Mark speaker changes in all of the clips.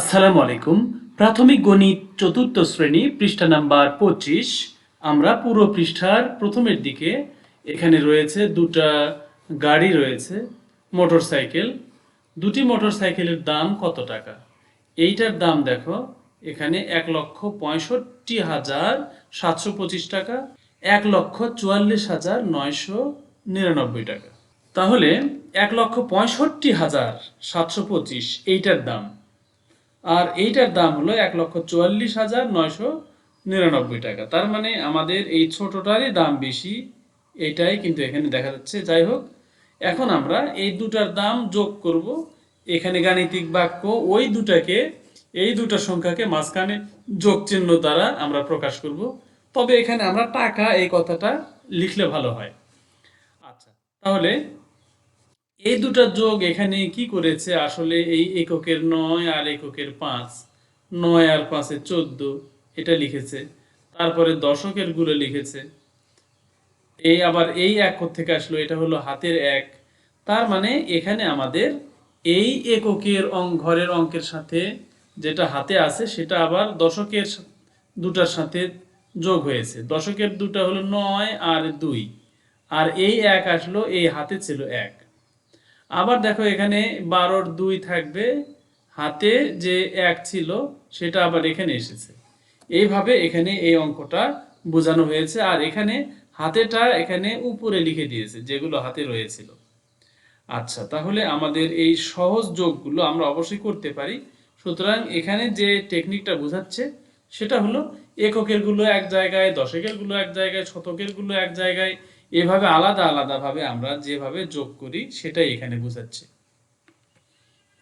Speaker 1: আসসালামু আলাইকুম। প্রাথমিক গণিত চতুর্থ শ্রেণি, পৃষ্ঠা নাম্বার পঁচিশ। আমরা পুরো পৃষ্ঠার প্রথমের দিকে, এখানে রয়েছে দুটা গাড়ি রয়েছে মোটর সাইকেল দুটি মোটর সাইকেলের দাম কত টাকা? এইটার দাম দেখো, এখানে এক লক্ষ পঁয়ষট্টি হাজার সাতশো পঁচিশ টাকা, এক লক্ষ চুয়াল্লিশ হাজার নয়শো নিরানব্বই টাকা। তাহলে এক লক্ষ পঁয়ষট্টি হাজার সাতশো পঁচিশ, এইটার দাম। আর এইটার দাম হলো এক লক্ষ চুয়াল্লিশ হাজার নয়শো নিরানব্বই টাকা। তার মানে আমাদের এই ছোটোটারই দাম বেশি, এটাই কিন্তু এখানে দেখা যাচ্ছে। যাই হোক, এখন আমরা এই দুটার দাম যোগ করব। এখানে গাণিতিক বাক্য, ওই দুটাকে, এই দুটা সংখ্যাকে মাঝখানে যোগ চিহ্ন দ্বারা আমরা প্রকাশ করব। তবে এখানে আমরা টাকা এই কথাটা লিখলে ভালো হয়। আচ্ছা তাহলে এই দুটা যোগ এখানে কি করেছে? আসলে এই এককের নয় আর এককের পাঁচ, নয় আর পাঁচে চোদ্দ, এটা লিখেছে। তারপরে দশকেরগুলো লিখেছে। এই আবার এই এক থেকে আসলো, এটা হলো হাতের এক। তার মানে এখানে আমাদের এই এককের অঙ্ক ঘরের অঙ্কের সাথে যেটা হাতে আছে, সেটা আবার দশকের দুটার সাথে যোগ হয়েছে। দশকের দুটা হলো নয় আর দুই। আর এই এক আসলো, এই হাতে ছিল এক। আবার দেখো এখানে বারোর দুই থাকবে। হাতে যে এক ছিল, সেটা আবার এখানে এসেছে। এইভাবে এখানে এই অঙ্কটা বোঝানো হয়েছে। আর এখানে হাতেটা এখানে উপরে লিখে দিয়েছে, যেগুলো হাতে রয়েছিল। আচ্ছা তাহলে আমাদের এই সহজ যোগগুলো আমরা অবশ্যই করতে পারি। সুতরাং এখানে যে টেকনিকটা বোঝাচ্ছে, সেটা হলো এককেরগুলো এক জায়গায়, দশকেরগুলো এক জায়গায়, শতকেরগুলো এক জায়গায় এভাবে আলাদা আলাদা ভাবে আমরা যেভাবে যোগ করি সেটাই এখানে বোঝাচ্ছে।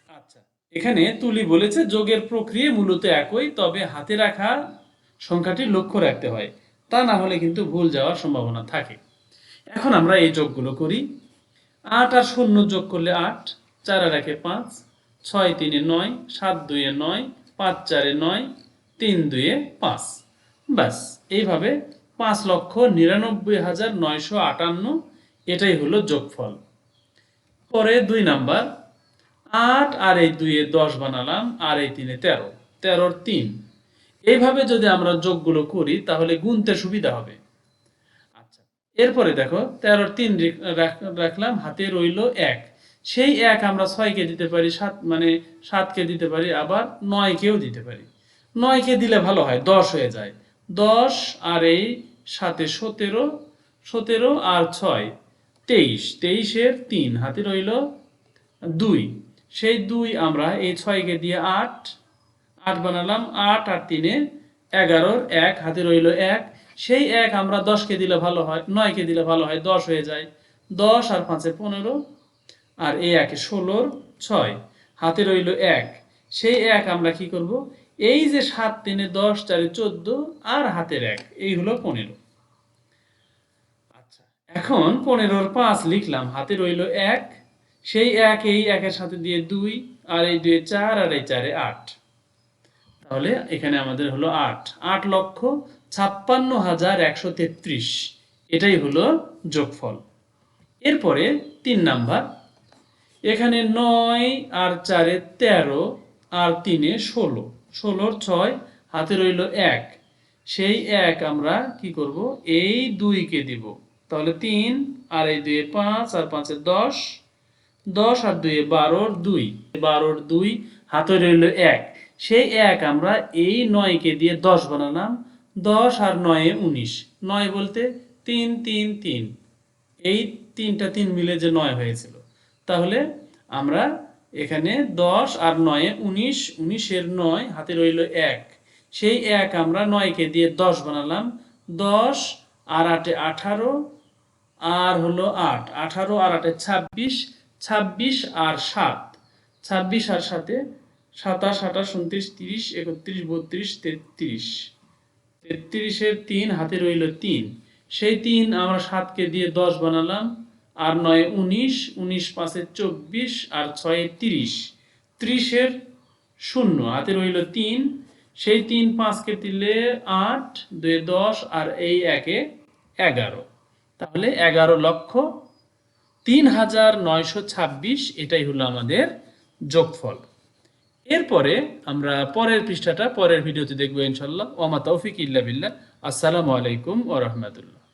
Speaker 1: আচ্ছা এখানে তুলি বলেছে যোগের প্রক্রিয়া মূলত একই, তবে হাতে রাখা সংখ্যাটি লক্ষ্য রাখতে হয়। তা না হলে কিন্তু ভুল যাওয়ার সম্ভাবনা থাকে। এখন আমরা এই যোগগুলো করি। আট আর শূন্য যোগ করলে আট, চার আর একে পাঁচ, ছয় তিনে নয়, সাত দুয়ে নয়, পাঁচ চারে নয়, তিন দুয়ে পাঁচ। ব্যাস, এইভাবে পাঁচ লক্ষ নিরানব্বই হাজার নয়শো আটান্ন, এটাই হলো যোগফল। পরে দুই নাম্বার, আট আর এই দুইয়ে দশ বানালাম, আর এই তিনে তেরো। তেরোর তিন। এইভাবে যদি আমরা যোগগুলো করি, তাহলে গুনতে সুবিধা হবে। আচ্ছা এরপরে দেখো, তেরোর তিন রেখ- রাখ- রাখলাম, হাতে রইল এক। সেই এক আমরা ছয়কে দিতে পারি, সাত মানে সাতকে দিতে পারি, আবার নয়কেও দিতে পারি। নয়কে দিলে ভালো হয়, দশ হয়ে যায়। দশ আর এই সাথে সতেরো সতেরো আর ছয়। তেইশ, তেইশের তিন হাতে রইল দুই। সেই দুই আমরা এই ছয়কে দিয়ে আট আট বানালাম, আট আর তিনে এগারোর এক হাতে রইল এক। সেই এক আমরা দশকে দিলে ভালো হয়, নয়কে দিলে ভালো হয়, দশ হয়ে যায়। দশ আর পাঁচে পনেরো আর এই একে ষোলোর ছয় হাতে রইল এক। সেই এক আমরা কি করব? এই যে সাত তিনে দশ, চারে চোদ্দ আর হাতের এক, এই হলো পনেরো। আচ্ছা এখন পনেরোর পাঁচ লিখলাম, হাতে রইল এক, সেই এক, এই একের সাথে দিয়ে দুই, আর এই দুয়ে চার, আর এই চারে আট। তাহলে এখানে আমাদের হলো আট। আট লক্ষ ছাপ্পান্ন হাজার একশো তেত্রিশ, এটাই হলো যোগফল। এরপরে তিন নাম্বার, এখানে নয় আর চারে তেরো, আর তিনে ষোলো। ষোলোর ছয়, হাতে রইল এক। সেই এক আমরা কি করব? এই দুইকে দিব। তাহলে তিন, আর এই দুয়ে পাঁচ, আর পাঁচে দশ। দশ আর দুয়ে বারোর দুই। বারোর দুই, হাতে রইল এক। সেই এক আমরা এই নয়কে দিয়ে দশ বানালাম। দশ আর নয়ে উনিশ। নয় বলতে তিন তিন তিন। এই তিনটা তিন মিলে যে নয় হয়েছিল। তাহলে আমরা এখানে দশ আর নয়ে উনিশ, উনিশের নয়, হাতে রইল এক। সেই এক আমরা নয়কে দিয়ে দশ বানালাম। দশ আর আটে আঠারো, আর হলো আট। আঠারো আর আটে ছাব্বিশ ছাব্বিশ আর সাত। ছাব্বিশ আর সাথে সাতাশ, আঠাশ, উনত্রিশ, তিরিশ, একত্রিশ, বত্রিশ, তেত্রিশ। তেত্রিশের তিন, হাতে রইল তিন। সেই তিন আমরা সাতকে দিয়ে দশ বানালাম। আর নয় উনিশ উনিশ পাঁচে চব্বিশ, আর ছয়ে তিরিশ। ত্রিশের শূন্য, হাতে রইল তিন। সেই তিন পাঁচকে দিলে আট দুই দশ, আর এই একে এগারো। তাহলে এগারো লক্ষ তিন হাজার নয়শো ছাব্বিশ, এটাই হলো আমাদের যোগফল। এরপরে আমরা পরের পৃষ্ঠাটা, পরের ভিডিওতে দেখব ইনশাল্লাহ ওমা তৌফিক ইল্লা বিল্লাহ। আসসালামু আলাইকুম ওয়া রাহমাতুল্লাহ।